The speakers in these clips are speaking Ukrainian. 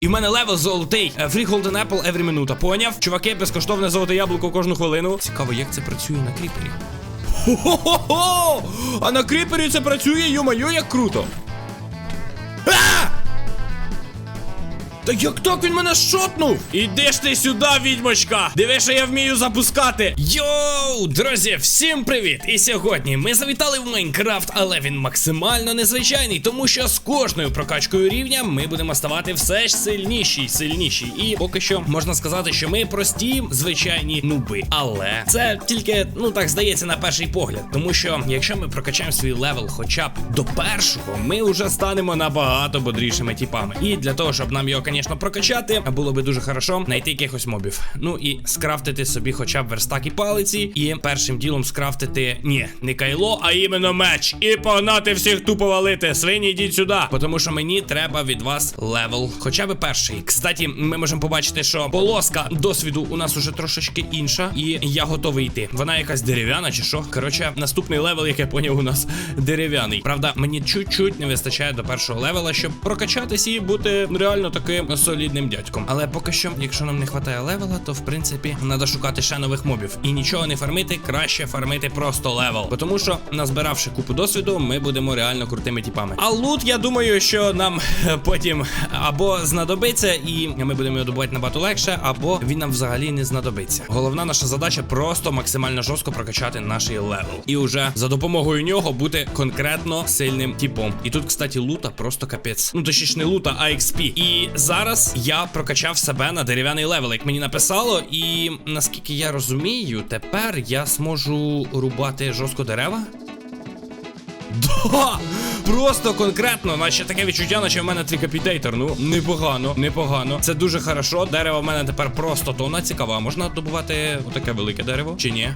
І в мене левел золотий. Е, Free Golden Apple every минута. Поняв? Чуваки, безкоштовне золоте яблуко кожну хвилину. Цікаво, як це працює на кріпері. Хо-хо-хо! А на кріпері це працює, йо-моє, як круто. Та як так він мене шотнув? Іди ж ти сюди, відьмочка! Диви, що я вмію запускати. Йоу, друзі, всім привіт! І сьогодні ми завітали в Майнкрафт, але він максимально незвичайний, тому що з кожною прокачкою рівня ми будемо ставати все ж сильніші, й сильніші. І поки що можна сказати, що ми прості, звичайні нуби. Але це тільки, ну так здається, на перший погляд. Тому що якщо ми прокачаємо свій левел хоча б до першого, ми вже станемо набагато бодрішими типами. І для того, щоб нам його, звісно, прокачати, було би дуже хорошо знайти якихось мобів. Ну і скрафтити собі хоча б верстак і палиці, і першим ділом скрафтити ні, не кайло, а іменно меч. І погнати всіх тупо валити. Свині, йдіть сюди. Тому що мені треба від вас левел, хоча б перший. Кстати, ми можемо побачити, що полоска досвіду у нас уже трошечки інша, і я готовий йти. Вона якась дерев'яна чи що. Коротше, наступний левел, як я поняв, у нас дерев'яний. Правда, мені чуть-чуть не вистачає до першого левела, щоб прокачатись і бути реально таким солідним дядьком. Але поки що, якщо нам не вистачає левела, то в принципі треба шукати ще нових мобів. І нічого не фармити, краще фармити просто левел. Бо Тому що, назбиравши купу досвіду, ми будемо реально крутими типами. А лут, я думаю, що нам е, потім або знадобиться, і ми будемо його добувати набагато легше, або він нам взагалі не знадобиться. Головна наша задача просто максимально жорстко прокачати наш левел. І вже за допомогою нього бути конкретно сильним типом. І тут, кстати, лута просто капець. Ну точніше не лута, а XP. І зараз я прокачав себе на дерев'яний левел, як мені написало. І наскільки я розумію, тепер я зможу рубати жорстко дерева. Да! Просто конкретно, наче таке відчуття, наче в мене трикапітейтер. Ну, непогано, непогано. Це дуже хорошо. Дерево в мене тепер просто тона цікава. Можна добувати отаке велике дерево? Чи ні?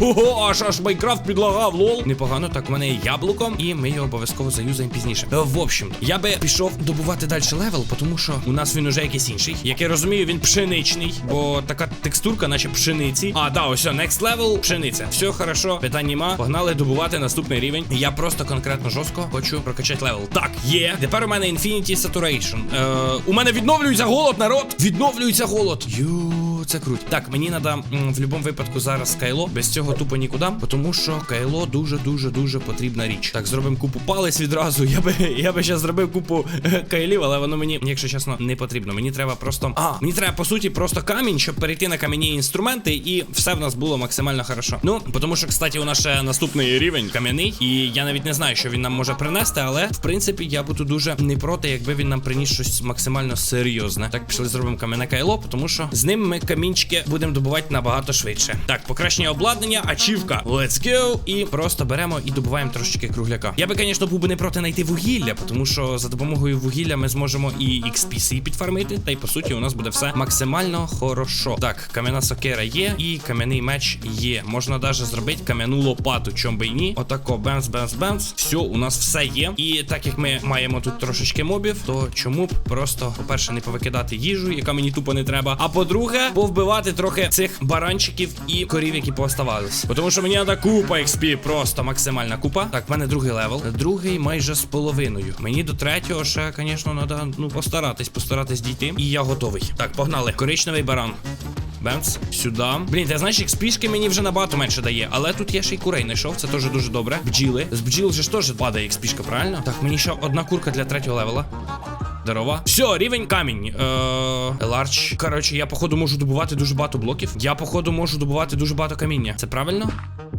Ого, аж аж Майнкрафт підлагав, лол. Непогано, так в мене є яблуко, і ми його обов'язково заюзаємо пізніше. Е, В общем, я би пішов добувати далі левел, тому що у нас він уже якийсь інший. Як я розумію, він пшеничний, бо така текстурка, наче пшениці. А, да, ось, next level, пшениця. Все хорошо, питань нема. Погнали добувати наступний рівень. Я просто конкретно жорстко хочу прокачати левел. Так, є. Тепер у мене Infinity Saturation. Е, у мене відновлюється голод, народ. Відновлюється голод. Ю, це круть. Так, мені треба в будь-якому випадку зараз кайло. Без цього тупо нікуди, тому що кайло дуже дуже дуже потрібна річ. Так, зробимо купу палець відразу. Я би я би ще зробив купу е, кайлів, але воно мені, якщо чесно, не потрібно. Мені треба просто. А, мені треба по суті просто камінь, щоб перейти на кам'яні інструменти, і все в нас було максимально хорошо. Ну, тому що, кстати, у нас ще наступний рівень кам'яний, і я навіть не знаю, що він нам може принести, але в принципі я буду дуже не проти, якби він нам приніс щось максимально серйозне. Так, пішли зробимо кам'яне кайло, тому що з ним ми камінчики будемо добувати набагато швидше. Так, покращення обладнання, ачівка. Let's go. І просто беремо і добуваємо трошечки кругляка. Я би, звісно, був би не проти знайти вугілля, тому що за допомогою вугілля ми зможемо і XPC підфармити. Та й по суті у нас буде все максимально хорошо. Так, кам'яна сокира є, і кам'яний меч є. Можна навіть зробити кам'яну лопату, чом би й ні. Отако, бенз, бенз, бенз. Все, у нас все є. І так як ми маємо тут трошечки мобів, то чому б просто, по-перше, не повикидати їжу, яка мені тупо не треба. А по-друге, повбивати трохи цих баранчиків і корів, які пооставались. Тому що мені треба купа XP, просто максимальна купа. Так, в мене другий левел. Другий майже з половиною. Мені до третього ще, звісно, треба ну постаратись, постаратись дійти. І я готовий. Так, погнали. Коричневий баран. Бемц, сюди. Блін, ти знаєш, XP-шки мені вже набагато менше дає. Але тут я ще й курей знайшов, це теж дуже добре. Бджіли. З бджіл же ж теж падає XP-шка, правильно? Так, мені ще одна курка для третього левела. Здорова. Все, рівень камінь. Е, Ларч. Коротше, я, походу, можу добувати дуже багато блоків. Я, походу, можу добувати дуже багато каміння. Це правильно?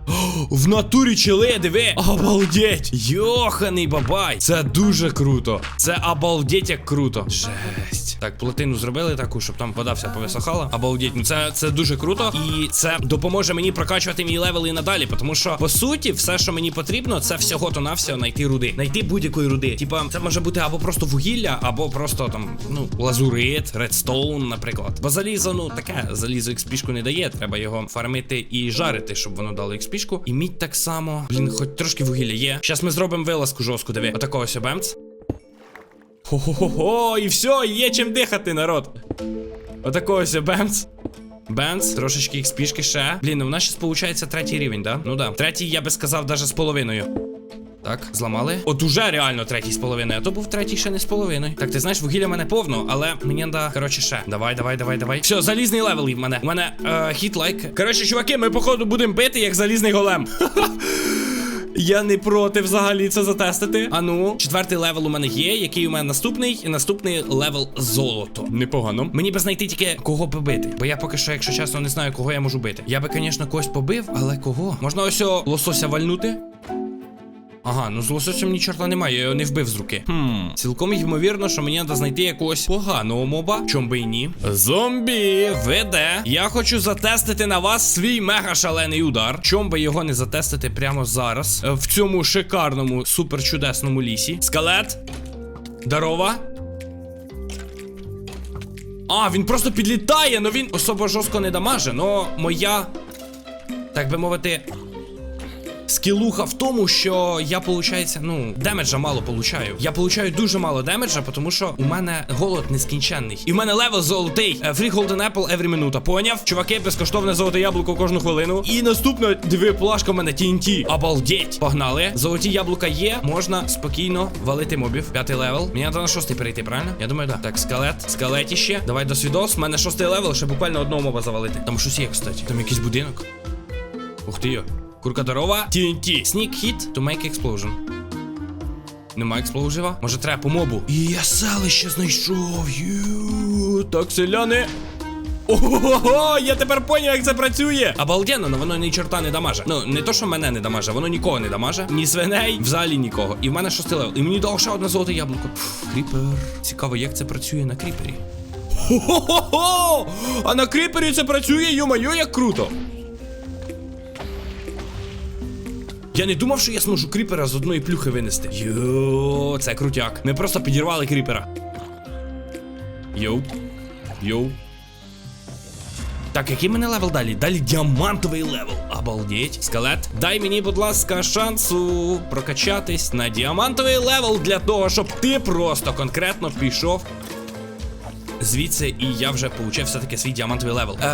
В натурі чили, диви! Обалдеть! Йоханий бабай! Це дуже круто. Це обалдеть як круто. Жесть. Так, плотину зробили таку, щоб там вода вся повисохала. Обалдеть. Ну це, це дуже круто. І це допоможе мені прокачувати мій левел і надалі. Тому що, по суті, все, що мені потрібно, це всього то навсього знайти руди. Знайти будь-якої руди. Типа, це може бути або просто вугілля, або просто там, ну, лазурит, редстоун, наприклад. Бо залізо, ну таке, залізо XP-шку не дає. Треба його фармити і жарити, щоб воно дало XP-шку. І мідь так само. Блін, хоч трошки вугілля є. Зараз ми зробимо вилазку жорстку, диви. Отакого ось бемц. Хо-хо-хо, і все, є чим дихати, народ. Отакого ось бемц. Бенц, трошечки їх спішки ще. Блін, ну в нас зараз виходить третій рівень, да? Ну да. Третій, я би сказав, даже з половиною. Так, зламали. От уже реально третій з половиною, а то був третій ще не з половиною. Так, ти знаєш, вугілля мене повно, але мені треба, коротше, ще. Давай, давай, давай, давай. Все, залізний левел в мене. У мене е, хіт лайк. Коротше, чуваки, ми походу будемо бити як залізний голем. Я не проти взагалі це затестити. А ну, четвертий левел у мене є. Який у мене наступний? І наступний левел золото. Непогано. Мені би знайти тільки кого побити. Бо я поки що, якщо чесно, не знаю, кого я можу бити. Я би, звісно, когось побив, але кого? Можна ось лосося вальнути? Ага, ну з лососем ні чорта немає, я його не вбив з руки. Хм, цілком ймовірно, що мені треба знайти якогось поганого моба, чом би і ні. Зомбі, веде. Я хочу затестити на вас свій мега шалений удар. Чом би його не затестити прямо зараз. е, В цьому шикарному, суперчудесному лісі. Скелет. Дарова. А, він просто підлітає, но він особо жорстко не дамаже. Но моя, так би мовити, Скілуха в тому, що я, получається, ну, демеджа мало получаю. Я получаю дуже мало демеджа, тому що у мене голод нескінченний. І в мене левел золотий. Е, Free Golden Apple every минута. Поняв? Чуваки, безкоштовне золоте яблуко кожну хвилину. І наступно диви плашка в мене TNT. Обалдеть. Погнали. Золоті яблука є. Можна спокійно валити мобів. П'ятий левел. Мені треба на шостий перейти, правильно? Я думаю, так. Так, скелет. Скелетіще. Давай до свідос. У мене шостий левел, ще буквально одного моба завалити. Там щось є, кстати. Там якийсь будинок. Ух ти йо. Курка здорова. TNT. Sneak hit to make explosion. Нема експлозива. Може треба по мобу. І я селище знайшов. Ю. Так, селяни. Ого, я тепер поняв, як це працює. Обалденно, но воно ні чорта не дамаже. Ну, не то, що мене не дамаже, воно нікого не дамаже. Ні свиней, взагалі нікого. І в мене шостий левел. І мені дало ще одне золоте яблуко. Пф, кріпер. Цікаво, як це працює на кріпері. Хо-хо-хо! А на кріпері це працює, йо-моє, як круто. Я не думав, що я зможу кріпера з одної плюхи винести. Йо, це крутяк. Ми просто підірвали кріпера. Йоу. Йоу. Так, який мене левел далі? Далі діамантовий левел. Обалдеть. Скелет. Дай мені, будь ласка, шансу прокачатись на діамантовий левел для того, щоб ти просто конкретно пішов. Звідси, і я вже получив все-таки свій діамантовий левел. Е,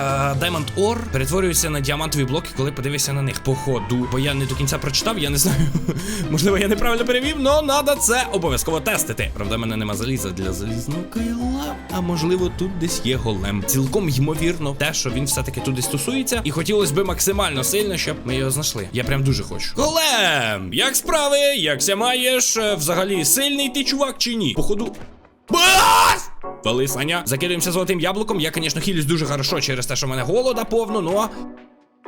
Diamond Ore перетворюється на діамантові блоки, коли подивишся на них по ходу. Бо я не до кінця прочитав, я не знаю. Можливо, я неправильно перевів, але треба це обов'язково тестити. Правда, в мене нема заліза для залізного кайла. А можливо, тут десь є голем. Цілком ймовірно, те, що він все-таки туди стосується. І хотілося б максимально сильно, щоб ми його знайшли. Я прям дуже хочу. Голем! Як справи? Якся маєш? Е, Взагалі сильний ти чувак чи ні? Походу. Бас! Вали, Саня. Закидуємося золотим яблуком. Я, звісно, хилюсь дуже хорошо через те, що в мене голода повно, но.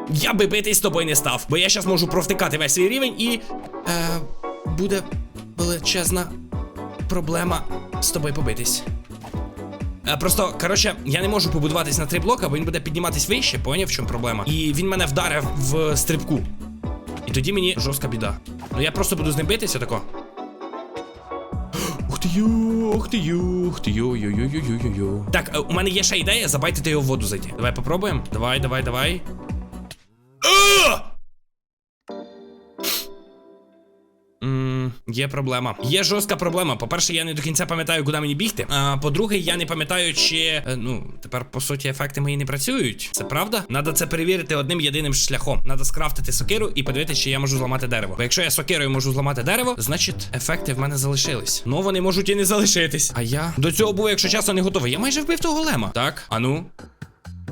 Я би битись з тобою не став, бо я зараз можу провтикати весь свій рівень і. Е, буде величезна проблема з тобою побитись. Е, просто, коротше, я не можу побудуватись на три блока, бо він буде підніматись вище, поняв, в чому проблема. І він мене вдарив в стрибку. І тоді мені жорстка біда. Ну я просто буду з ним битися тако. Йо, ух ти ю, ух ти ю, ю ю йо, йо, йо. Так, е, у мене є ще ідея, забайтити його в воду зайти. Давай попробуємо. Давай, давай, давай. Є проблема. Є жорстка проблема. По-перше, я не до кінця пам'ятаю, куди мені бігти. А по-друге, я не пам'ятаю, чи е, ну тепер по суті ефекти мої не працюють. Це правда? Надо це перевірити одним єдиним шляхом. Надо скрафтити сокиру і подивитися, чи я можу зламати дерево. Бо якщо я сокирою можу зламати дерево, значить ефекти в мене залишились. Ну вони можуть і не залишитись. А я до цього був, якщо чесно, не готовий. Я майже вбив того голема. Так, а ну.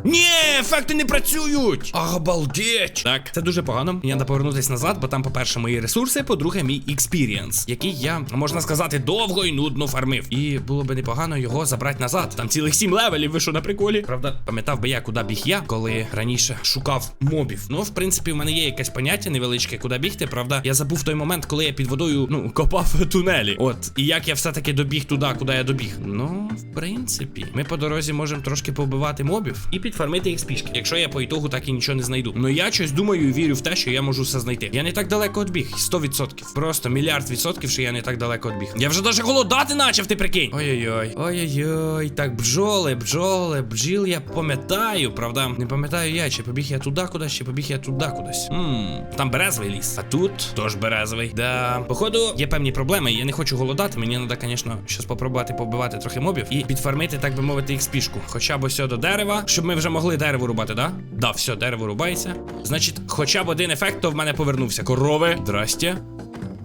Ні, ефекти не працюють! Обалдеть! Так, це дуже погано. Мені треба повернутися назад, бо там, по-перше, мої ресурси, по-друге, мій експірієнс, який я, можна сказати, довго і нудно фармив. І було би непогано його забрати назад. Там цілих сім левелів, ви що на приколі? Правда, пам'ятав би я, куди біг я, коли раніше шукав мобів. Ну, в принципі, в мене є якесь поняття невеличке, куди бігти. Правда, я забув той момент, коли я під водою ну копав тунелі. От, і як я все-таки добіг туди, куди я добіг. Ну, в принципі, ми по дорозі можемо трошки побивати мобів і підфармити їх спішки, якщо я по ітогу так і нічого не знайду. Ну я щось думаю і вірю в те, що я можу все знайти. Я не так далеко відбіг. 100%. Просто мільярд відсотків, що я не так далеко відбіг. Я вже даже голодати начав, ти прикинь. Ой-ой-ой. Ой-ой-ой. Так, бджоли, бджоли, бджіл я пам'ятаю, правда? Не пам'ятаю я, чи побіг я туди кудись, чи побіг я туди кудись. Ммм, там березовий ліс. А тут теж березовий. Да. Походу, є певні проблеми. Я не хочу голодати. Мені треба, звісно, щось попробувати побивати трохи мобів і підфармити, так би мовити, їх спішку. Хоча б ось до дерева, щоб ми вже могли дерево рубати, да? Да, все, дерево рубається. Значить, хоча б один ефект, то в мене повернувся. Корови, здрасте.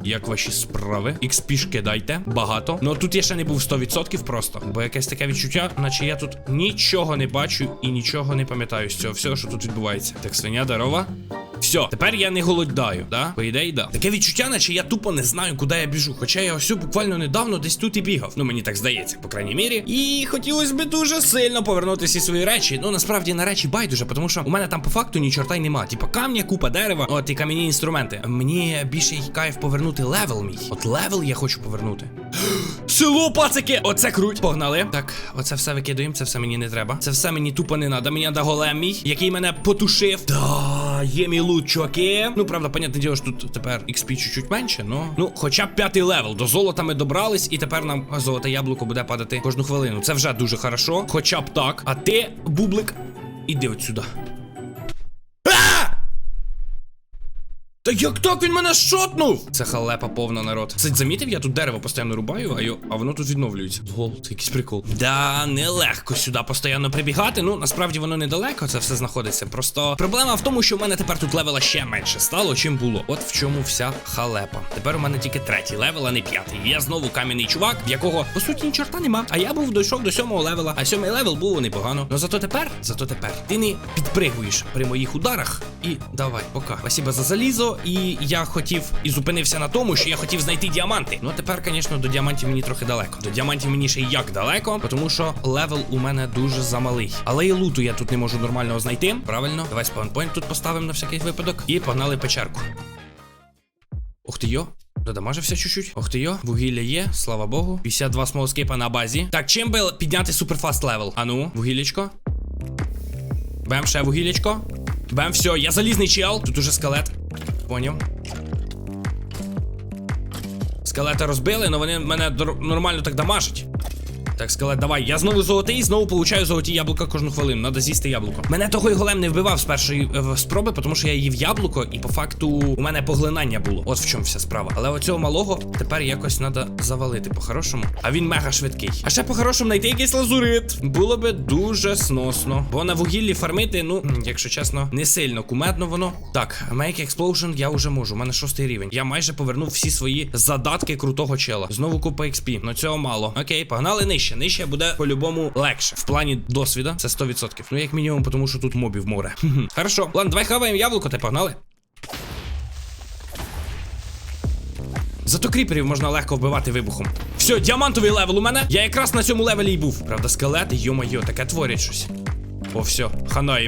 Як ваші справи? Ікспішки дайте. Багато. Ну тут я ще не був 100% просто. Бо якесь таке відчуття, наче я тут нічого не бачу і нічого не пам'ятаю з цього всього, що тут відбувається. Так, свиня дарова. Все, тепер я не голодаю, да? По ідеї, да. Таке відчуття, наче я тупо не знаю, куди я біжу. Хоча я ось буквально недавно десь тут і бігав. Ну мені так здається, по крайній мірі. І хотілося б дуже сильно повернути всі свої речі. Ну насправді на речі байдуже, тому що у мене там по факту ні чорта й нема. Типа камня, купа дерева, от і кам'яні інструменти. Мені більше й кайф повернути левел мій. От левел я хочу повернути. Село, пацики! Оце круть. Погнали. Так, оце все викидуємо, це все мені не треба. Це все мені тупо не треба. Мені треба голем мій, який мене потушив. Да, є мій лут, чуваки. Ну, правда, понятне діло, що тут тепер XP чуть-чуть менше, но. Ну, хоча б п'ятий левел. До золота ми добрались, і тепер нам золоте яблуко буде падати кожну хвилину. Це вже дуже хорошо. Хоча б так. А ти, бублик, іди от сюди. Та як так він мене шотнув? Це халепа повна народ. Це замітив, я тут дерево постійно рубаю, а, йо, а воно тут відновлюється. Гол, це якийсь прикол. Да, нелегко сюди постійно прибігати. Ну, насправді воно недалеко, це все знаходиться. Просто проблема в тому, що в мене тепер тут левела ще менше стало, чим було. От в чому вся халепа. Тепер у мене тільки третій левел, а не п'ятий. Я знову кам'яний чувак, в якого по суті ні чорта нема. А я був дійшов до сьомого левела, а сьомий левел був непогано. Ну зато тепер, зато тепер ти не підпригуєш при моїх ударах. І давай, пока. Спасибо за залізо. І я хотів і зупинився на тому, що я хотів знайти діаманти. Ну а тепер, звісно, до діамантів мені трохи далеко. До діамантів мені ще як далеко, тому що левел у мене дуже замалий. Але і луту я тут не можу нормального знайти. Правильно, давай спаунпойнт тут поставимо на всякий випадок. І погнали печерку. Ух ти йо. Додамажився чуть-чуть. Ох ти йо, вугілля є, слава Богу. 52 смолоскипа на базі. Так, чим би підняти суперфаст левел? Ану, вугіллячко. Бем, ще вугіллячко. Бем, все, я залізний чел. Тут уже скелет. Поняв. Скелета розбили, але вони мене нормально так дамажать. Так, скелет, давай. Я знову золотий, знову получаю золоті яблука кожну хвилину. Надо з'їсти яблуко. Мене того й голем не вбивав з першої е, спроби, тому що я їв яблуко, і по факту у мене поглинання було. От в чому вся справа. Але оцього малого тепер якось треба завалити по-хорошому. А він мега швидкий. А ще по-хорошому знайти якийсь лазурит. Було би дуже сносно. Бо на вугіллі фармити, ну, якщо чесно, не сильно кумедно воно. Так, Make Explosion я вже можу. У мене шостий рівень. Я майже повернув всі свої задатки крутого чела. Знову купа XP. Ну цього мало. Окей, погнали нижче. Нижче буде по-любому легше. В плані досвіда це 100%. Ну, як мінімум, тому що тут мобів море. Хорошо. Ладно, давай хаваємо яблуко, ти погнали. Зато кріперів можна легко вбивати вибухом. Все, діамантовий левел у мене. Я якраз на цьому левелі й був. Правда, скелети, йо-майо, таке творять щось. О, все, хана.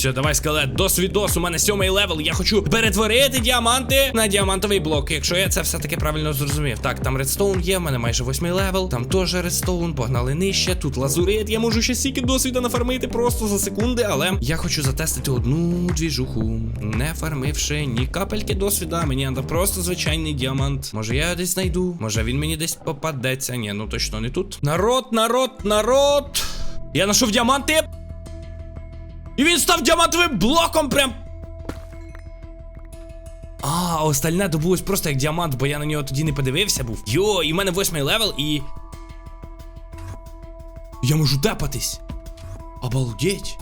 Все, давай, скелет, досвідос, у мене сьомий левел. Я хочу перетворити діаманти на діамантовий блок. Якщо я це все-таки правильно зрозумів. Так, там редстоун є, в мене майже восьмий левел. Там теж редстоун, погнали нижче. Тут лазурит. Я можу ще стільки досвіда нафармити просто за секунди, але я хочу затестити одну двіжуху. Не фармивши ні капельки досвіда. Мені треба просто звичайний діамант. Може я десь знайду, може він мені десь попадеться. Ні, ну точно не тут. Народ, народ, народ. Я знайшов діаманти. І він став діамантовим блоком прям. А, остальне добулось просто як діамант, бо я на нього тоді не подивився був. Йо, і в мене восьмий левел, і. Я можу тепатись. Обалдеть.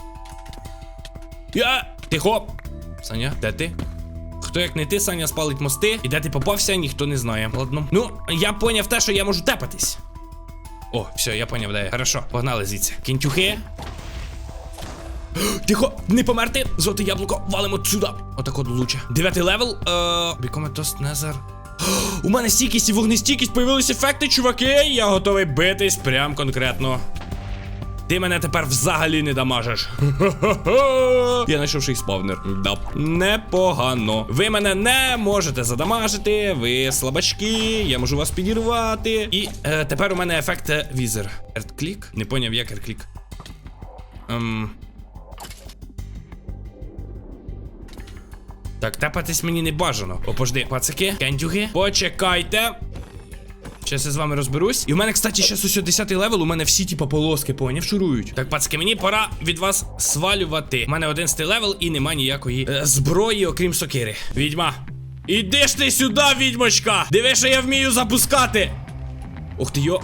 Я. Тихо. Саня, де ти? Хто як не ти, Саня спалить мости, і де ти попався, ніхто не знає. Ладно. Ну, я поняв те, що я можу тепатись. О, все, я поняв, де. Хорошо, погнали звідси. Кінтюхи. Тихо, не померти! Золоте яблуко, валимо сюди. Отак от лучше. Дев'ятий левел. Become a У мене стійкість і вогнестійкість появились ефекти, чуваки. Я готовий битись прям конкретно. Ти мене тепер взагалі не дамажиш. Я знайшов ще й спавнер. Да. Непогано. Ви мене не можете задамажити. Ви слабачки. Я можу вас підірвати. І е, тепер у мене ефект е, візер. Ертклік? Не поняв, як ертклік. Ем. Так, тепатись мені не бажано. О, пожди, пацики, кендюги. Почекайте. Щас я з вами розберусь. І у мене, кстати, ще ось 10 левел, у мене всі типа полоски, поняв, шурують. Так, пацки, мені пора від вас свалювати. У мене 11 левел і нема ніякої е, зброї, окрім сокири. Відьма. Іди ж ти сюди, відьмочка! Диви, що я вмію запускати. Ух ти йо.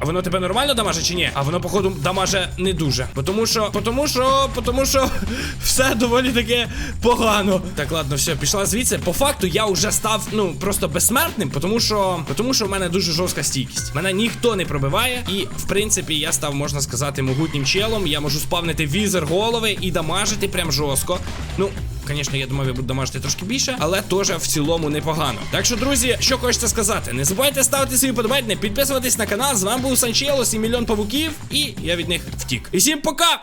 Воно тебе нормально дамаже чи ні? А воно, походу, дамаже не дуже. Бо Тому що, бо тому що, бо тому що все доволі таке погано. Так, ладно, все, пішла звідси. По факту я вже став, ну, просто безсмертним, тому що, тому що в мене дуже жорстка стійкість. Мене ніхто не пробиває, і в принципі я став, можна сказати, могутнім челом. Я можу спавнити візер голови і дамажити прям жорстко. Ну. Звісно, я думаю, ви буду домажити трошки більше, але теж в цілому непогано. Так що, друзі, що хочете сказати, не забувайте ставити свої подобайки, підписуватись на канал. З вами був Санчелос і мільйон павуків, і я від них втік. І всім пока!